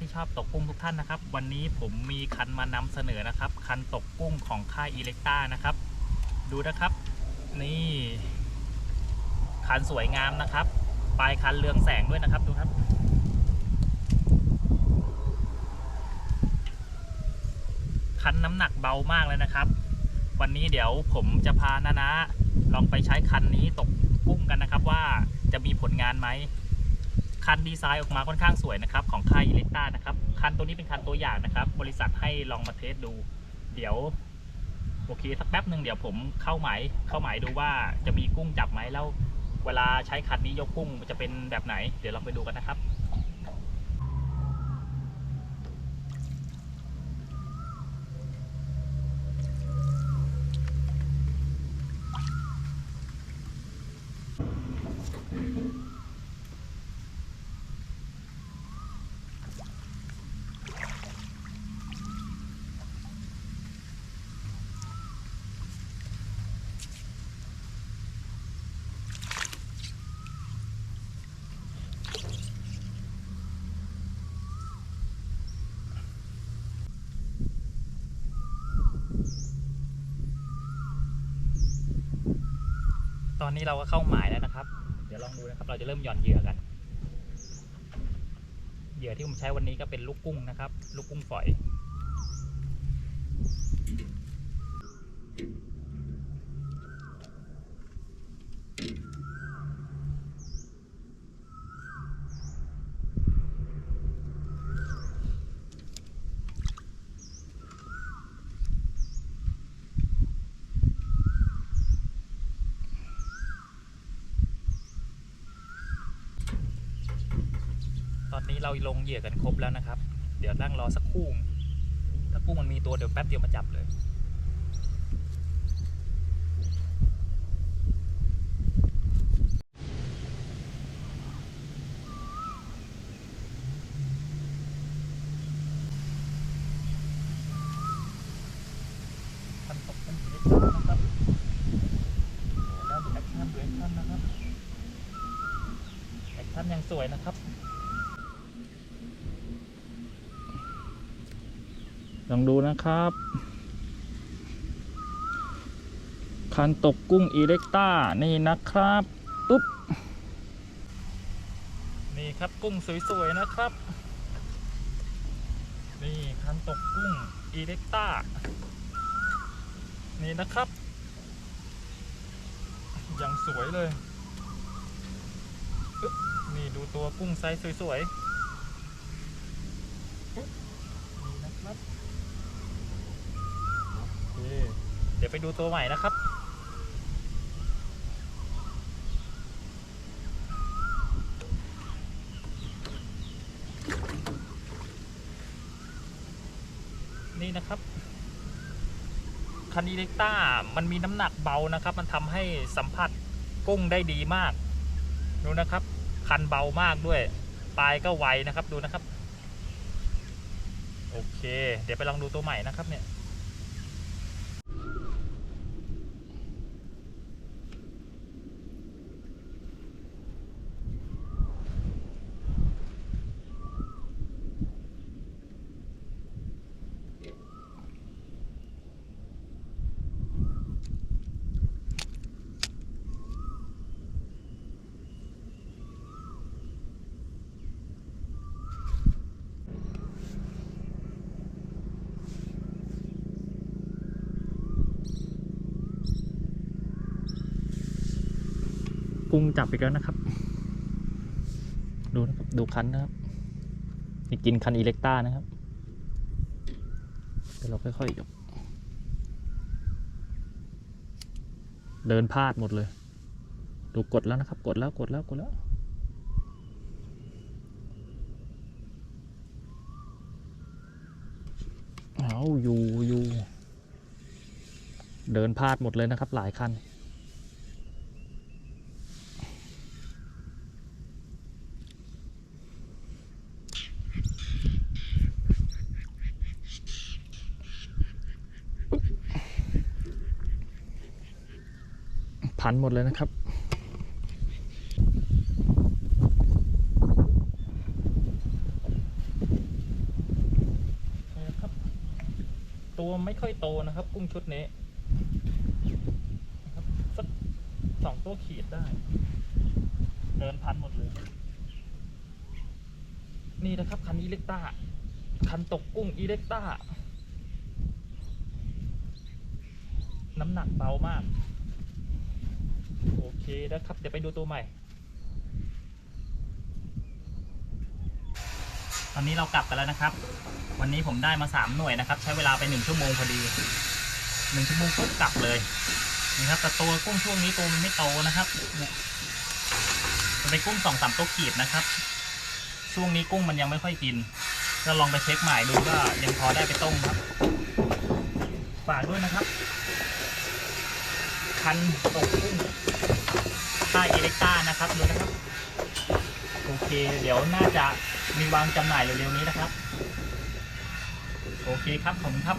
ที่ชอบตกกุ้งทุกท่านนะครับ วันนี้ผมมีคันมานำเสนอนะครับ คันตกกุ้งของค่ายอีเล็กต้านะครับ ดูนะครับ นี่ คันสวยงามนะครับ ปลายคันเรืองแสงด้วยนะครับดูครับคันน้ำหนักเบามากเลยนะครับ วันนี้เดี๋ยวผมจะพานานะลองไปใช้คันนี้ตกกุ้งกันนะครับ ว่าจะมีผลงานไหม คันดีไซน์ออกมาค่อนข้างสวยนะครับของค่ายอิเล็กต้านะครับ คันตัวนี้เป็นคันตัวอย่างนะครับ บริษัทให้ลองมาเทสดู เดี๋ยวโอเคสักแป๊บหนึ่งเดี๋ยวผมเข้าหมายเข้าหมายดูว่าจะมีกุ้งจับไหมแล้ว เวลาใช้คันนี้ยกกุ้งจะเป็นแบบไหน เดี๋ยวเราไปดูกันนะครับ อนนี้เราก็เข้าหมายแล้วนะครับ เดี๋ยวลองดูนะครับ เราจะเริ่มหย่อนเหยื่อกัน เหยื่อที่ผมใช้วันนี้ก็เป็นลูกกุ้งนะครับ ลูกกุ้งฝอยตอ นี้เราลงเหยื่อกันครบแล้วนะครับ เดี๋ยวนั่งรอสักครู่ ถ้ากุ้งมันมีตัวเดี๋ยวแป๊บเดียวมาจับเลยคันตกเป็นสีเล็กนะครับแล้วดูแอคชั่นดูแอคชั่นนะครับแอคชั่นยังสวยนะครับ ลองดูนะครับ คันตกกุ้งอีเล็กต้านี่นะครับปุ๊บนี่ครับกุ้งสวยๆนะครับ นี่คันตกกุ้งอีเล็กต้านี่นะครับอย่างสวยเลย นี่ดูตัวกุ้งไซส์สวยๆอึ๊บนี่นะครับ โอเค เดี๋ยวไปดูตัวใหม่นะครับ นี่นะครับคันอีเล็กต้ามันมีน้ำหนักเบานะครับ มันทำให้สัมผัสกุ้งได้ดีมากดูนะครับ คันเบามากด้วย ปลายก็ไวนะครับดูนะครับ โอเค เดี๋ยวไปลองดูตัวใหม่นะครับเนี่ย กุ้งจับอีกแล้วนะครับ ดูนะครับดูคันนะครับนี่กินคันอีเล็กต้านะครับเดี๋ยวเราค่อยๆยกเดินพลาดหมดเลย ดูกดแล้วนะครับ กดแล้วกดแล้วกดแล้ว เอาอยู่อยู่ เดินพลาดหมดเลยนะครับ หลายคัน พันหมดเลยนะครับ ตัวไม่ค่อยโตนะครับ กุ้งชุดนี้สองตัวขีดได้ เดินพันหมดเลย นี่นะครับคันอีเล็กต้า คันตกกุ้งอีเล็กต้า น้ำหนักเบามาก เคนะครับ เดี๋ยวไปดูตัวใหม่ ตอนนี้เรากลับกันแล้วนะครับ วันนี้ผมได้มาสามหน่วยนะครับ ใช้เวลาไปหนึ่งชั่วโมงพอดีหนึ่งชั่วโมงปุ๊บกลับเลยนี่ครับแต่ตัวกุ้งช่วงนี้ตัวมันไม่โตนะครับเนี่ยมันเป็นกุ้งสองสามตัวขีดนะครับ ช่วงนี้กุ้งมันยังไม่ค่อยกินก็ลองไปเช็คใหม่ดูก็ยังพอได้ไปต้มครับฝากด้วยนะครับ คันตกกุ้ง ใต้อิเล็กต้านะครับดูนะครับ โอเค เดี๋ยวน่าจะมีวางจำหน่ายเร็วๆนี้นะครับ โอเคครับผมครับ